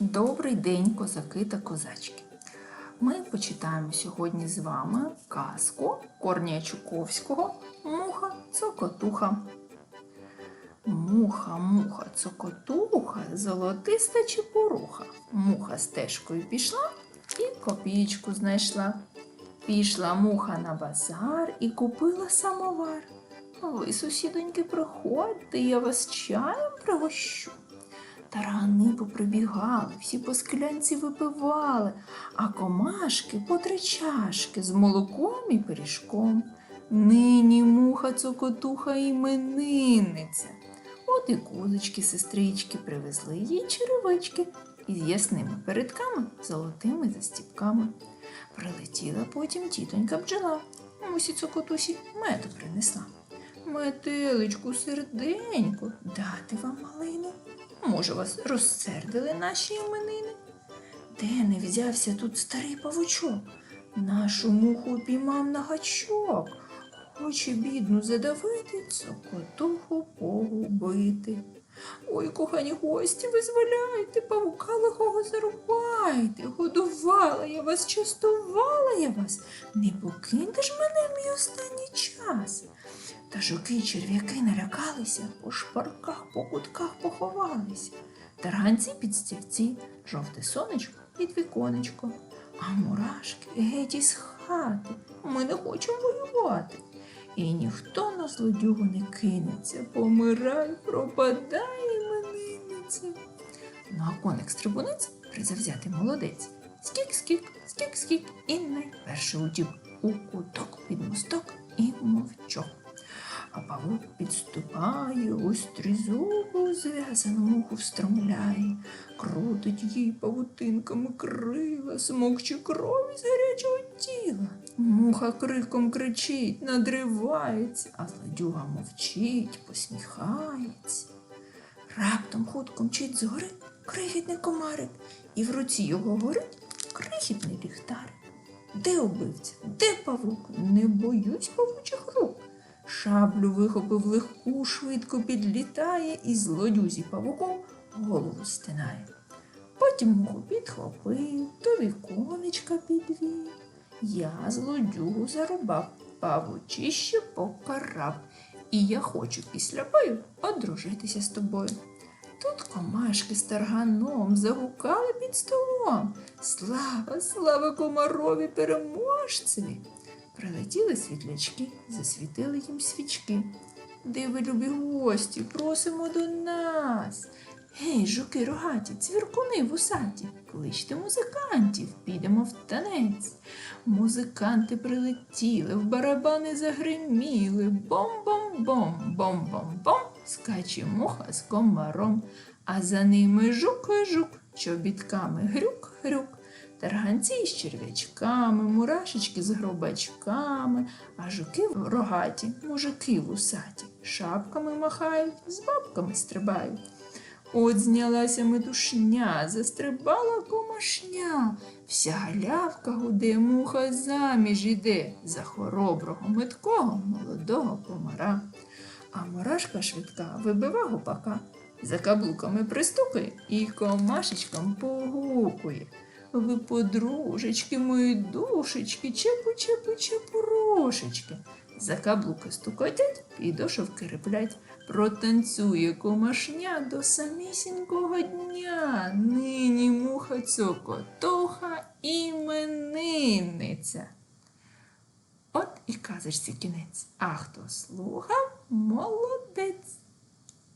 Добрий день, козаки та козачки. Ми почитаємо сьогодні з вами казку Корнія Чуковського Муха Цокотуха. Муха, муха, цокотуха, золотиста чепуруха. Муха стежкою пішла і копійку знайшла. Пішла муха на базар і купила самовар. Ви, сусідоньки, приходьте, я вас чаєм пригощу. Таргани поприбігали, всі по склянці випивали, а комашки по три чашки з молоком і пиріжком. Нині муха цокотуха іменинниця. От і козочки, сестрички привезли їй черевички із ясними передками, золотими застіпками. Прилетіла потім тітонька бджола, мусі цокотусі меду принесла. Метеличку, серденько, дати вам малину. Може, вас розсердили наші іменини? Де не взявся тут старий павучок? Нашу муху піймав на гачок. Хоче бідну задавити, цокотуху погубити. Ой, кохані гості, визволяйте, павука лихого зарубайте. Годувала я вас, частувала я вас. Не покиньте ж мене мій останній час. Та жуки й черв'яки налякалися, по шпарках, по кутках поховалися. Тарганці під стільці, жовте сонечко під віконечко. А мурашки геть із хати. Ми не хочемо воювати. І ніхто на злодюгу не кинеться, помирай, пропадає іменинниця. Ну а коник стрибунець призавзятий молодець. Скік-скік, скік-скік, і найперше утік у куток під мосток і мовчок. А павук підступає, острі зуби у зв'язану муху встромляє, крутить їй павутинками крила, смокче крові з гарячого тіла. Муха криком кричить, надривається, а злодюга мовчить, посміхається. Раптом хутко мчить згори крихітний комарик, і в руці його горить крихітний ліхтарик. Де убивця? Де павук? Не боюсь павучих рук. Шаблю вихопив легку, швидко підлітає і злодюзі павуком голову стинає. Потім муху підхопив, до віконечка підвів. Я злодюгу зарубав, павучище покарав. І я хочу після бою одружитися з тобою. Тут комашки з тарганом загукали під столом. Слава, слава комарові переможцеві! Прилетіли світлячки, засвітили їм свічки. Де ви, любі гості, просимо до нас. Гей, жуки рогаті, цвіркуни вусаті, кличте музикантів, підемо в танець. Музиканти прилетіли, в барабани загриміли. Бом-бом-бом, бом-бом-бом, скаче муха з комаром, а за ними жук-жук, чобітками грюк-грюк. Тарганці з черв'ячками, мурашечки з гробачками, а жуки рогаті, мужики вусаті, шапками махають, з бабками стрибають. От знялася метушня, застрибала комашня, вся галявка гуде, муха заміж іде за хороброго меткого молодого комара. А мурашка швидка вибива гупака, за каблуками пристукає і комашечкам погукує. Ви, подружечки, мої душечки, чепу, чепу, чепурошечки. За каблуки стукотять, підошовки риплять. Протанцює комашня до самісінького дня. Нині муха цокотоха іменинниця. От і казочці кінець. А хто слухав, молодець.